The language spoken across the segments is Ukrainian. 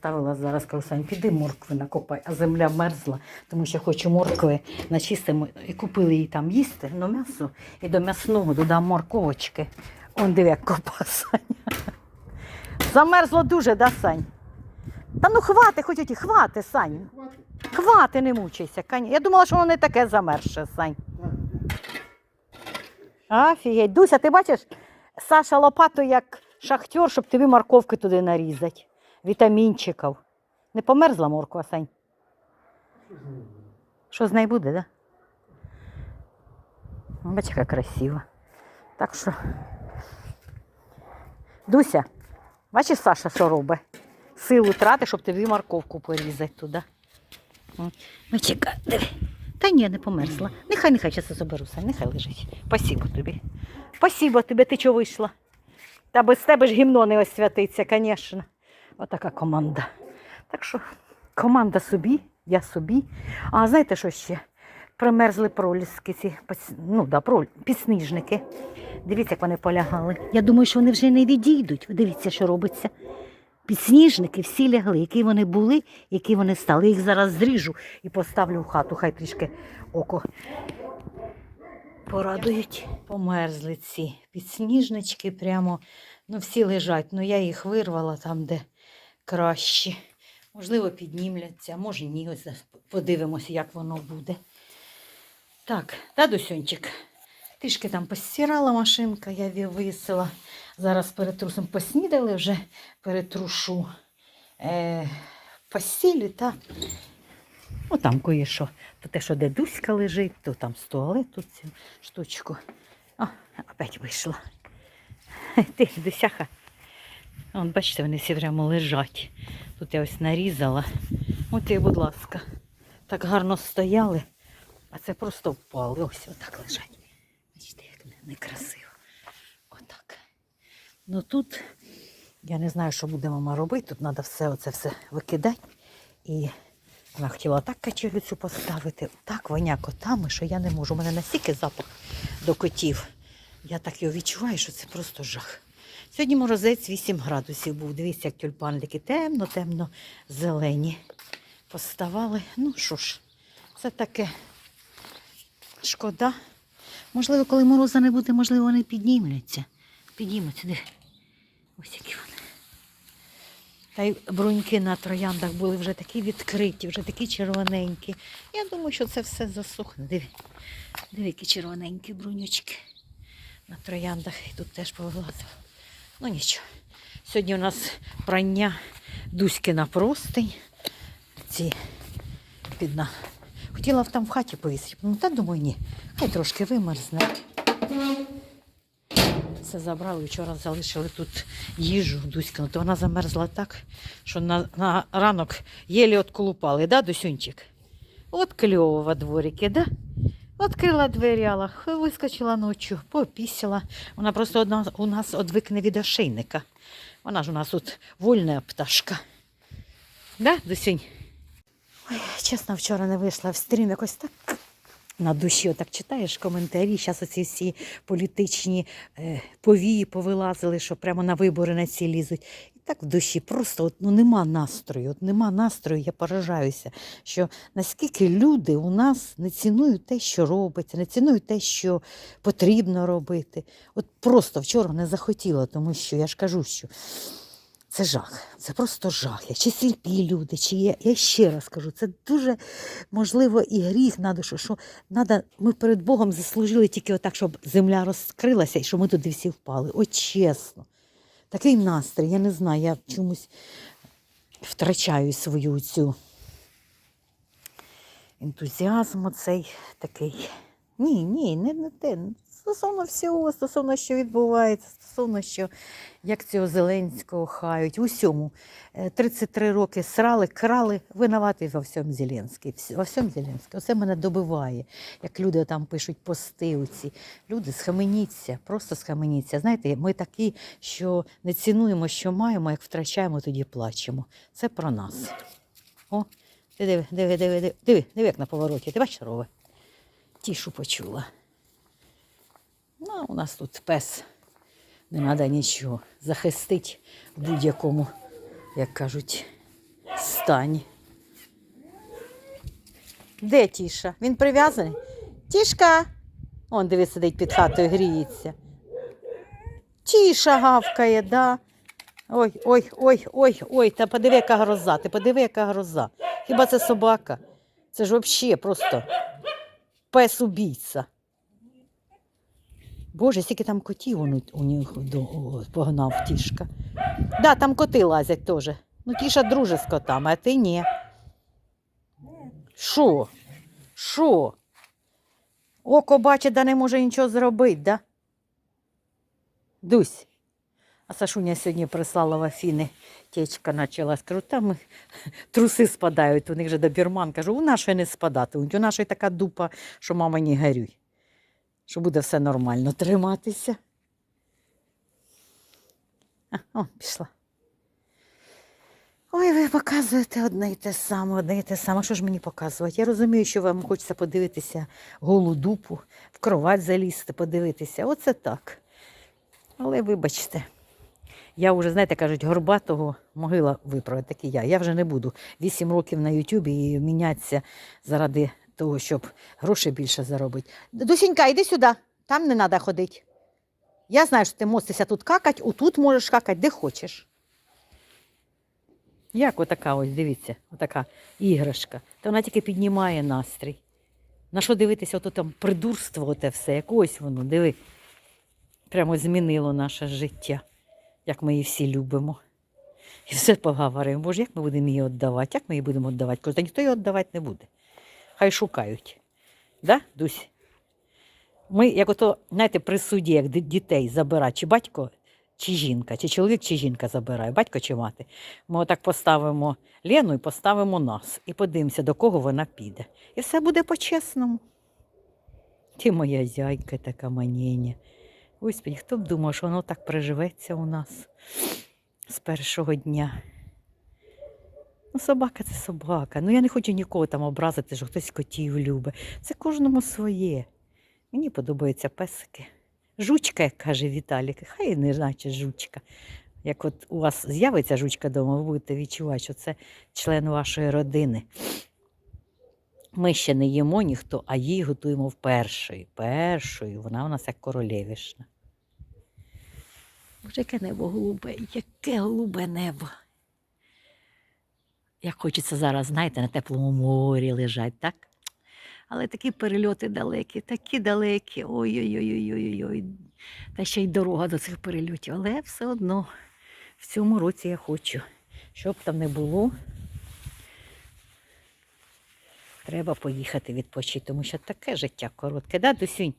заставила зараз Сань, піди моркви накопай, а земля мерзла, тому що хочу моркви начистимо. І купили їй там їсти, ну м'ясо, і до м'ясного додам морковочки. Он диви, як копа, Саня. Замерзло дуже, да, Сань? Та ну хвати, хоч оті, хвати, Сань. Хвати, не мучайся. Я думала, що воно не таке замерзше, Сань. Офігеть. Дуся, ти бачиш, Саша лопату як шахтер, щоб тобі морковки туди нарізати. Вітамінчиків. Не померзла морква, Сань? Що з нею буде, да? Ну, Бач, яка красива. Так що. Дуся, бачиш, Саша, що робить? Силу трати, щоб тобі морковку порізати туди. М. Ну, диви. Та ні, не померзла. Нехай, нехай зараз заберу, Сань, нехай лежить. Спасибо тобі. Спасибо тобі, ти чого вийшла? Та без тебе ж гімно не освятиться, звісно. Отака команда. Так що команда собі, я собі. А знаєте, що ще? Примерзли проліски ці, ну да, проль, підсніжники. Дивіться, як вони полягали. Я думаю, що вони вже не відійдуть. Дивіться, що робиться. Підсніжники всі лягли, які вони були, які вони стали. Їх зараз зріжу і поставлю в хату, хай трішки око порадують. Померзли ці підсніжнички прямо. Ну, всі лежать. Ну, я їх вирвала там, де краще. Можливо, піднімляться, може ні. Ось подивимося, як воно буде. Так, та Дусюнчик. Трішки там постирала машинка, я її висила. Зараз перетрусом поснідали, вже перетрушу е, постілі та ну, там кое-що. То те, що де Дуська лежить, то там з туалету цю штучку. О, опять вийшла. Ти, Дусяха. Вон, бачите, вони всі прямо лежать. Тут я ось нарізала. От і, будь ласка, так гарно стояли, а це просто впали. Ось отак лежать. Бачите, як некрасиво. Отак. Ну тут я не знаю, що буде мама робити. Тут треба все оце все викидати. І вона хотіла так качелю цю поставити, так воня котами, що я не можу. У мене настільки запах до котів. Я так його відчуваю, що це просто жах. Сьогодні морозець 8 градусів був. Дивіться, як тюльпанлики темно, темно, зелені. Поставали. Ну що ж, це таке шкода. Можливо, коли мороза не буде, можливо, вони піднімуться. Піднімуться. Диви. Ось які вони. Та й бруньки на трояндах були вже такі відкриті, вже такі червоненькі. Я думаю, що це все засохне. Диви, диви, які червоненькі брунючки на трояндах. І тут теж повилазило. Ну нічого. Сьогодні у нас прання Дуськи на простень. Ці під на. Хотіла там в хаті повісити. Ну, та думаю, ні. Хай трошки вимерзне. Все забрали, вчора залишили тут їжу Дуськину, то вона замерзла так, що на, на ранок єлі отколупали, да, Дусюнчик? От кльово во дворіки, да? Открила двері, Аллах, вискочила ночі, попісила. Вона просто одна, у нас одвикне від ошейника. Вона ж у нас тут вольна пташка. Да, Дусюнь? Ой, чесно, вчора не вийшла в стрім, якось так на душі отак читаєш коментарі. Зараз оці всі політичні е, повії повилазили, що прямо на вибори на ці лізуть. Так в душі просто от, ну, нема настрою. От нема настрою, я поражаюся, що наскільки люди у нас не цінують те, що робиться, не цінують те, що потрібно робити. От просто вчора не захотіла, тому що я ж кажу, що це жах, це просто жах. Чи сліпі люди, чи є. Я ще раз кажу, це дуже можливо і гріх на душу, що надо, ми перед Богом заслужили тільки отак, щоб земля розкрилася і щоб ми туди всі впали. От чесно. Такий настрій, я не знаю, я чомусь втрачаю свою цю ентузіазм оцей такий. Ні, ні, не, не те. Стосовно всього, стосовно що відбувається, стосовно що як цього Зеленського хають, у всьому. Е, 33 роки срали, крали, винуватий во всьому Зеленський. Во всьому Зеленський. Оце мене добиває, як люди там пишуть пости. Оці. Люди, схаменіться, просто схаменіться. Знаєте, ми такі, що не цінуємо, що маємо, як втрачаємо, тоді плачемо. Це про нас. О, ти диви, диви, диви, диви, диви, диви, як на повороті. Ти бачиш, рове? Тішу почула. Ну, у нас тут пес. Не треба нічого. Захистить в будь-якому, як кажуть, Відстань. Де Тіша? Він прив'язаний? Тішка! Он диви, сидить під хатою, гріється. Тіша гавкає, да. Ой, ой, ой, ой, ой, та подиви, яка гроза, ти подиви, яка гроза. Хіба це собака? Це ж взагалі просто пес убійця. Боже, скільки там котів у, у них погнав тішка. Да, там коти лазять теж. Ну, тіша друже з котами, а ти ні. Що? Що? Око бачить, да не може нічого зробити, да? Дусь. А Сашуня сьогодні прислала в Афіни, течка почалась. Кажу, там труси спадають, у них же добірман. Кажу, у нашої не спадатимуть, у нашої така дупа, що мама не горюй. Що буде все нормально триматися. А, о, пішла. Ой, ви показуєте одне і те саме, одне і те саме. Що ж мені показувати? Я розумію, що вам хочеться подивитися голу дупу, в кровать залізти, подивитися. Оце так. Але вибачте, я вже, знаєте, кажуть, горбатого могила виправить, так і я. Я вже не буду вісім років на Ютубі і мінятися заради того, щоб грошей більше заробити. Дусінька, йди сюди, там не треба ходити. Я знаю, що ти мостишся тут какать, отут можеш какати, де хочеш. Як отака ось, дивіться, отака іграшка. Та вона тільки піднімає настрій. На що дивитися, ото там придурство, оте все, якось воно, диви. Прямо змінило наше життя, як ми її всі любимо. І все поговоримо. Боже, як ми будемо її віддавати? Як ми її будемо віддавати? Кажу, ніхто її віддавати не буде. Хай шукають. Да, Дусь? Ми, як ото, знаєте, при суді, як дітей забирати, чи батько, чи жінка, чи чоловік, чи жінка забирає, батько чи мати. Ми отак поставимо Лену і поставимо нас. І подивимося, до кого вона піде. І все буде по-чесному. Ти моя зяйка така Господи, хто б думав, що воно так приживеться у нас з першого дня. Ну, собака це собака. Ну я не хочу нікого там образити, що хтось котів любить. Це кожному своє. Мені подобаються песики. Жучка, як каже Віталік, хай не значить жучка. Як от у вас з'явиться жучка вдома, ви будете відчувати, що це член вашої родини. Ми ще не їмо ніхто, а її готуємо вперше. Першою. Вона у нас як королевішна. Боже, яке небо голубе, яке голубе небо. Як хочеться зараз, знаєте, на теплому морі лежать, так? Але такі перельоти далекі, такі далекі. Ой-ой-ой-ой-ой. Та ще й дорога до цих перельотів. Але все одно в цьому році я хочу, щоб там не було. Треба поїхати відпочити, тому що таке життя коротке, да, Дусюнь?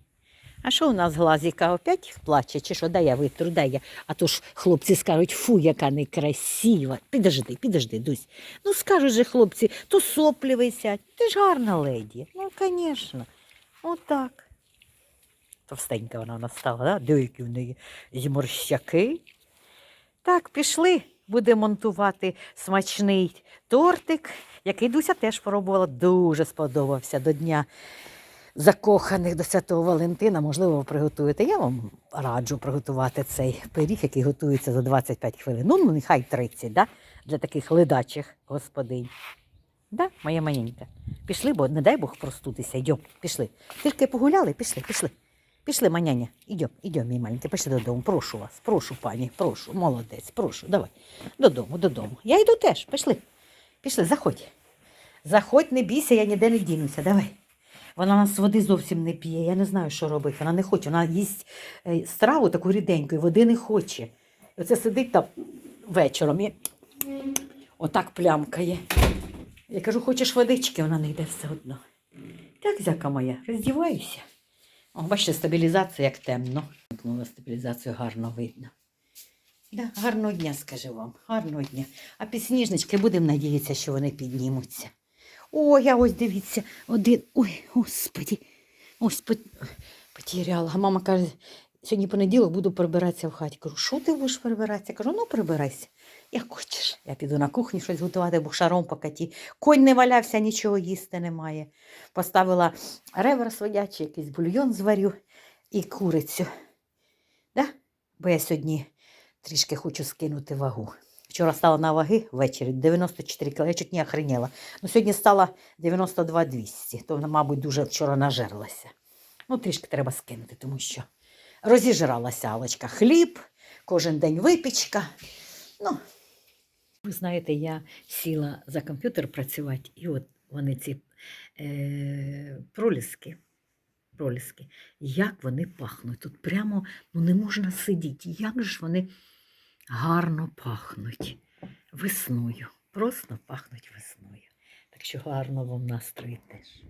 А що у нас глазіка опять плаче, чи що? Дай я витру, дай я. А то ж хлопці скажуть, фу, яка некрасива. Підожди, підожди, Дусь. Ну скажуть же хлопці, то соплі висять. Ти ж гарна леді. Ну, звісно. Отак. Товстенька вона в нас стала, да? Диви, в неї зморщаки. Так, пішли. Буде монтувати смачний тортик, який Дуся теж пробувала. Дуже сподобався до дня закоханих до Святого Валентина. Можливо, ви приготуєте. Я вам раджу приготувати цей пиріг, який готується за 25 хвилин. Ну, ну нехай 30, да? для таких ледачих господинь. Да, моя маленька. Пішли, бо не дай Бог простутися. Йдем, пішли. Тільки погуляли, пішли, пішли. Пішли, маняня. Ідем, ідем, мій маленький, пішли додому. Прошу вас, прошу, пані, прошу, молодець, прошу, давай. Додому, додому. Я йду теж, пішли. Пішли, заходь. Заходь, не бійся, я ніде не дінуся. Давай. Вона нас води зовсім не п'є. Я не знаю, що робити. Вона не хоче. Вона їсть е, страву таку ріденьку, і води не хоче. Оце сидить там вечором і отак плямкає. Я кажу, хочеш водички, вона не йде все одно. Так, зяка моя, роздіваюся. О, бачите, стабілізація як темно. Вимкнула стабілізацію гарно видно. Да, гарного дня, скажу вам, гарного дня. А підсніжнички будемо надіятися, що вони піднімуться. О, я ось дивіться, один. Ой, господі. Ось пот... потеряла. Мама каже, сьогодні понеділок буду прибиратися в хаті. Кажу, що ти будеш прибиратися? Кажу, ну прибирайся. Як хочеш. Я піду на кухню щось готувати, бо шаром покаті. Конь не валявся, нічого їсти немає. Поставила ревер сводячий, якийсь бульйон зварю і курицю. Да? Бо я сьогодні трішки хочу скинути вагу. Вчора стала на ваги ввечері 94 кг, я чуть не охреніла. Ну, сьогодні стала 92 200, то вона, мабуть, дуже вчора нажерлася. Ну, трішки треба скинути, тому що розіжралася Алочка. Хліб, кожен день випічка. Ну, ви знаєте, я сіла за комп'ютер працювати, і от вони ці е, проліски, проліски, як вони пахнуть. Тут прямо ну, не можна сидіти. Як ж вони гарно пахнуть весною. Просто пахнуть весною. Так що гарно вам настрої теж.